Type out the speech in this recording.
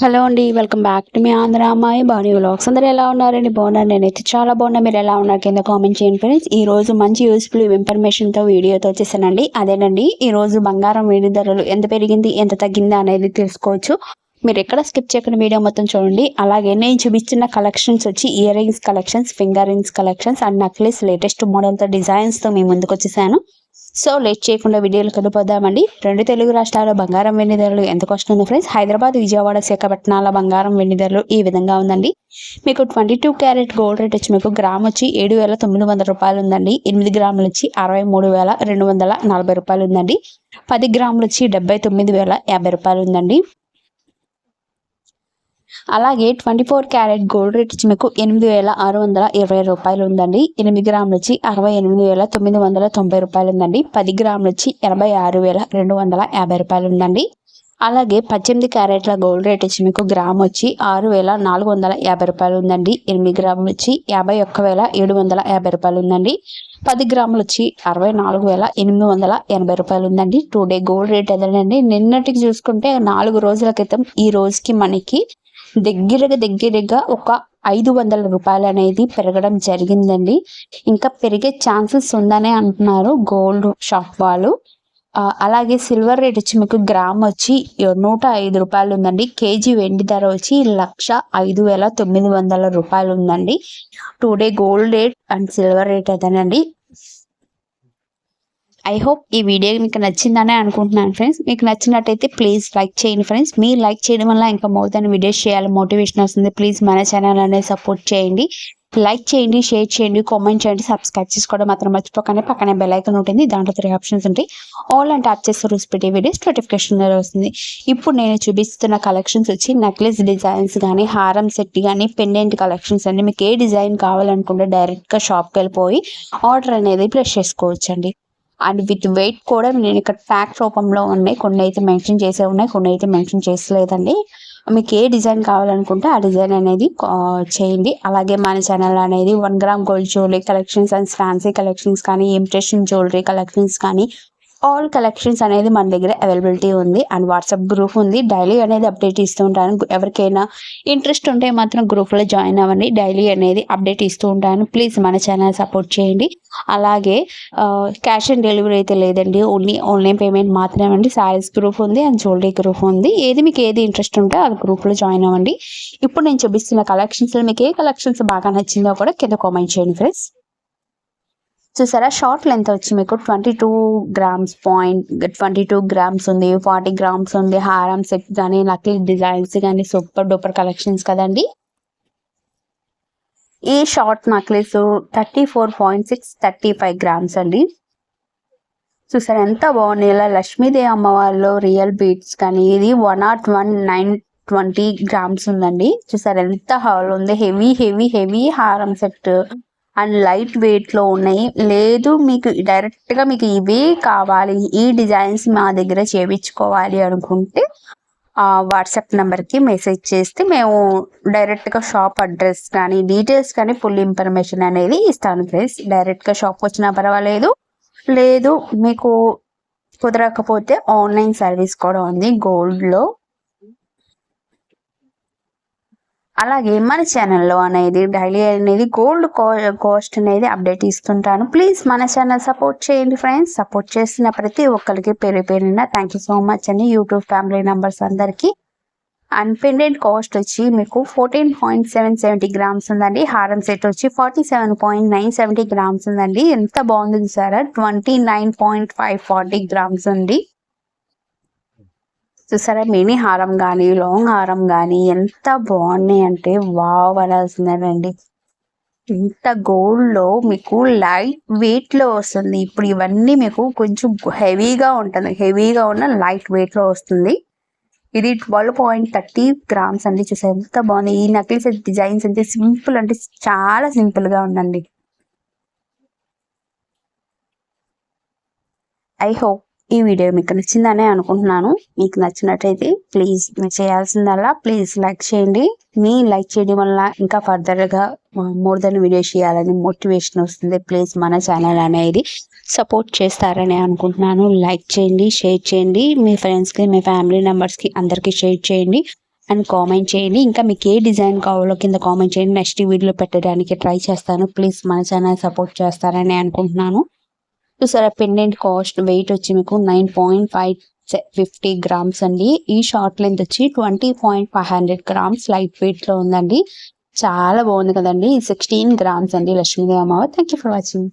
Hello అండి welcome back to మీ ఆంధ్ర అమ్మాయి బాడీ వ్లాగ్స్. అందరూ ఎలా ఉన్నారండి? బాగున్నారు? నేనైతే చాలా బాగున్నా. మీరు ఎలా ఉన్నారు? కింద కామెంట్ చేయండి ఫ్రెండ్స్. ఈ రోజు మంచి యూస్ఫుల్ ఇన్ఫర్మేషన్తో వీడియోతో వచ్చేసానండి. అదేనండి ఈ రోజు బంగారం వేడి ధరలు ఎంత పెరిగింది ఎంత తగ్గింది అనేది తెలుసుకోవచ్చు. మీరు ఎక్కడ స్కిప్ చేయకుండా వీడియో మొత్తం చూడండి. అలాగే నేను చూపిస్తున్న కలెక్షన్స్ వచ్చి ear rings collections finger rings collections and necklace latest మోడల్తో డిజైన్స్తో మీ ముందుకు వచ్చేసాను. సో లేట్ చేయకుండా వీడియోలు కడిపోదామండి రెండు తెలుగు రాష్ట్రాల బంగారం వెండి ధరలు ఎంత వస్తుంది ఫ్రెండ్స్ హైదరాబాద్ విజయవాడ విశాఖపట్నాల బంగారం వెండి ధరలు ఈ విధంగా ఉందండి. మీకు twenty two carat gold rate వచ్చి మీకు గ్రామ్ వచ్చి ఏడు వేల తొమ్మిది వందల రూపాయలు ఉందండి. ఎనిమిది గ్రాములు వచ్చి అరవై మూడు వేల రెండు వందల నలభై రూపాయలు ఉందండి. పది గ్రాములు వచ్చి డెబ్బై తొమ్మిది వేల యాభై రూపాయలు ఉందండి. అలాగే twenty four carat gold rate వచ్చి మీకు ఎనిమిది వేల ఆరు వందల ఇరవై రూపాయలు ఉందండి. ఎనిమిది గ్రాములు వచ్చి అరవై ఎనిమిది వేల తొమ్మిది వందల తొంభై రూపాయలు ఉందండి. పది గ్రాములు వచ్చి ఎనభై ఆరు వేల రెండు వందల యాభై రూపాయలు ఉందండి. అలాగే పద్దెనిమిది క్యారెట్ల గోల్డ్ రేట్ వచ్చి మీకు గ్రామ్ వచ్చి ఆరు వేల నాలుగు వందల యాభై రూపాయలు ఉందండి. ఎనిమిది గ్రాములు వచ్చి యాభై ఒక్క వేల ఏడు వందల యాభై రూపాయలు ఉందండి. పది గ్రాములు వచ్చి అరవై నాలుగు వేల ఎనిమిది వందల ఎనభై రూపాయలు ఉందండి. టూ డే గోల్డ్ రేట్ అదేనండి. నిన్నటికి చూసుకుంటే నాలుగు రోజుల క్రితం ఈ రోజుకి మనకి దగ్గరగా దగ్గరగా ఒక ఐదు వందల రూపాయలు అనేది పెరగడం జరిగిందండి. ఇంకా పెరిగే ఛాన్సెస్ ఉందనే అంటున్నారు గోల్డ్ షాప్ వాళ్ళు. ఆ, అలాగే సిల్వర్ రేట్ వచ్చి మీకు గ్రామ్ వచ్చి నూట ఐదు రూపాయలు ఉందండి. కేజీ వెండి ధర వచ్చి లక్ష ఐదు వేల తొమ్మిది వందల రూపాయలు ఉందండి. Today gold rate and silver rate అదేనండి. ఐ హోప్ ఈ వీడియో మీకు నచ్చిందనే అనుకుంటున్నాను ఫ్రెండ్స్ మీకు నచ్చినట్టయితే ప్లీజ్ లైక్ చేయండి ఫ్రెండ్స్ మీరు లైక్ చేయడం వల్ల ఇంకా మోర్ దాన్ని వీడియోస్ చేయాలి మోటివేషన్ వస్తుంది. ప్లీజ్ మన ఛానల్ అనేది సపోర్ట్ చేయండి. లైక్ చేయండి షేర్ చేయండి కామెంట్ చేయండి సబ్స్క్రైబ్ చేసుకోవడం మాత్రం మర్చిపోకండి. పక్కనే బెల్ ఐకన్ ఉంటుంది దాంట్లో త్రీ ఆప్షన్స్ ఉంటాయి. ఆల్ అండ్ ట్యాప్ చేస్తే రూస్ పెట్టే వీడియోస్ నోటిఫికేషన్ వస్తుంది. ఇప్పుడు నేను చూపిస్తున్న కలెక్షన్స్ వచ్చి నెక్లెస్ డిజైన్స్ కానీ హారం సెట్ కానీ పెండెంట్ కలెక్షన్స్ అండి. మీకు ఏ డిజైన్ కావాలనుకుంటే డైరెక్ట్గా షాప్కి వెళ్ళిపోయి ఆర్డర్ అనేది ప్లేస్ చేసుకోవచ్చండి. అండ్ విత్ వెయిట్ కూడా నేను ఇక్కడ ట్యాక్స్ రూపంలో ఉన్నాయి. కొన్ని అయితే మెన్షన్ చేసే ఉన్నాయి. కొన్ని అయితే మెన్షన్ చేసలేదండి. మీకు ఏ డిజైన్ కావాలనుకుంటే ఆ డిజైన్ అనేది చేయండి. అలాగే మన ఛానల్ అనేది one gram gold jewellery collections and fancy collections కానీ ఇమిటేషన్ జ్యువెలరీ కలెక్షన్స్ కానీ ఆల్ కలెక్షన్స్ అనేది మన దగ్గర అవైలబిలిటీ ఉంది అండ్ వాట్సాప్ గ్రూప్ ఉంది. డైలీ అనేది అప్డేట్ ఇస్తూ ఉంటాను. ఎవరికైనా ఇంట్రెస్ట్ ఉంటే మాత్రం గ్రూప్లో జాయిన్ అవ్వండి. డైలీ అనేది అప్డేట్ ఇస్తూ ఉంటాను. ప్లీజ్ మన ఛానల్ సపోర్ట్ చేయండి. అలాగే క్యాష్ ఆన్ డెలివరీ అయితే లేదండి. ఓన్లీ ఆన్లైన్ పేమెంట్ మాత్రమే అండి సారీస్ గ్రూప్ ఉంది అండ్ జ్యువెలరీ గ్రూప్ ఉంది. ఏది మీకు ఏది ఇంట్రెస్ట్ ఉంటే ఆ గ్రూప్లో జాయిన్ అవ్వండి. ఇప్పుడు నేను చూపిస్తున్న కలెక్షన్స్లో మీకు ఏ కలెక్షన్స్ బాగా నచ్చిందో కూడా కింద కామెంట్ చేయండి ఫ్రెండ్స్ చూసారా? షార్ట్ లెంత్ వచ్చి మీకు twenty two grams point twenty two grams ఉంది ఫార్టీ గ్రామ్స్ ఉంది హారం సెట్ కానీ నకిలీ డిజైన్స్ కానీ సూపర్ డూపర్ కలెక్షన్స్ కదండి. ఈ short necklace thirty four point six thirty five grams అండి. చూసారు ఎంత బాగుంది ఇలా లక్ష్మీదేవి అమ్మవారిలో రియల్ బీట్స్ కానీ ఇది one not one nine twenty grams ఉందండి. చూసారా ఎంత హాల్ ఉంది. హెవీ హెవీ హెవీ హారం సెట్ అండ్ లైట్ వెయిట్లో ఉన్నాయి. లేదు మీకు డైరెక్ట్గా మీకు ఇవే కావాలి. ఈ డిజైన్స్ మా దగ్గర చేయించుకోవాలి అనుకుంటే ఆ వాట్సాప్ నెంబర్కి మెసేజ్ చేస్తే మేము డైరెక్ట్గా షాప్ అడ్రస్ కానీ డీటెయిల్స్ కానీ ఫుల్ ఇన్ఫర్మేషన్ అనేది ఇస్తాను ఫ్రెండ్స్. డైరెక్ట్గా షాప్ వచ్చినా పర్వాలేదు. లేదు మీకు కుదరకపోతే ఆన్లైన్ సర్వీస్ కూడా ఉంది గోల్డ్లో లో అలాగే మన ఛానల్లో అనేది డైలీ అనేది గోల్డ్ కాస్ట్ అనేది అప్డేట్ ఇస్తుంటాను. ప్లీజ్ మన ఛానల్ సపోర్ట్ చేయండి ఫ్రెండ్స్ సపోర్ట్ చేసిన ప్రతి ఒక్కరికి పేరు పేరున థ్యాంక్ యూ సో మచ్ అని యూట్యూబ్ ఫ్యామిలీ మెంబర్స్ అందరికీ. అన్పెండెడ్ కాస్ట్ వచ్చి మీకు fourteen point seven seventy grams ఉందండి. హారం సెట్ వచ్చి forty seven point nine seventy grams ఉందండి. ఎంత బాగుంది sir twenty nine point five forty grams ఉంది. చూసారా? మినీ హారం కానీ లాంగ్ హారం కానీ ఎంత బాగున్నాయి అంటే వావ్ అనాల్సిందేనండి. ఇంత గోల్డ్లో మీకు లైట్ వెయిట్లో వస్తుంది. ఇప్పుడు ఇవన్నీ మీకు కొంచెం హెవీగా ఉంటుంది. హెవీగా ఉన్న లైట్ వెయిట్లో వస్తుంది. ఇది ట్వెల్వ్ పాయింట్ థర్టీ గ్రామ్స్ అండి. చూసారు? ఎంత బాగుంది. ఈ నక్లీస్ డిజైన్స్ అంటే సింపుల్ అంటే చాలా సింపుల్గా ఉందండి. ఐ హోప్ ఈ వీడియో మీకు నచ్చిందనే అనుకుంటున్నాను. మీకు నచ్చినట్టయితే ప్లీజ్ మీరు చేయాల్సిందల్లా ప్లీజ్ లైక్ చేయండి. మీ లైక్ చేయడం వల్ల ఇంకా ఫర్దర్గా మోర్ దెన్ వీడియో చేయాలని మోటివేషన్ వస్తుంది. ప్లీజ్ మన ఛానల్ అనేది సపోర్ట్ చేస్తారని అనుకుంటున్నాను. లైక్ చేయండి షేర్ చేయండి. మీ ఫ్రెండ్స్కి మీ ఫ్యామిలీ మెంబర్స్కి అందరికీ షేర్ చేయండి అండ్ కామెంట్ చేయండి. ఇంకా మీకు ఏ డిజైన్ కావాలో కింద కామెంట్ చేయండి. నెక్స్ట్ వీడియోలో పెట్టడానికి ట్రై చేస్తాను. ప్లీజ్ మన ఛానల్ సపోర్ట్ చేస్తారని అనుకుంటున్నాను. చూసారా పెండెంట్ కాస్ట్ వెయిట్ వచ్చి మీకు nine point five fifty grams అండి. ఈ షార్ట్ లెంత్ వచ్చి twenty point five hundred grams light వెయిట్లో ఉందండి. చాలా బాగుంది కదండి. సిక్స్టీన్ గ్రామ్స్ అండి లక్ష్మీదేవి అమ్మవారు. Thank you for watching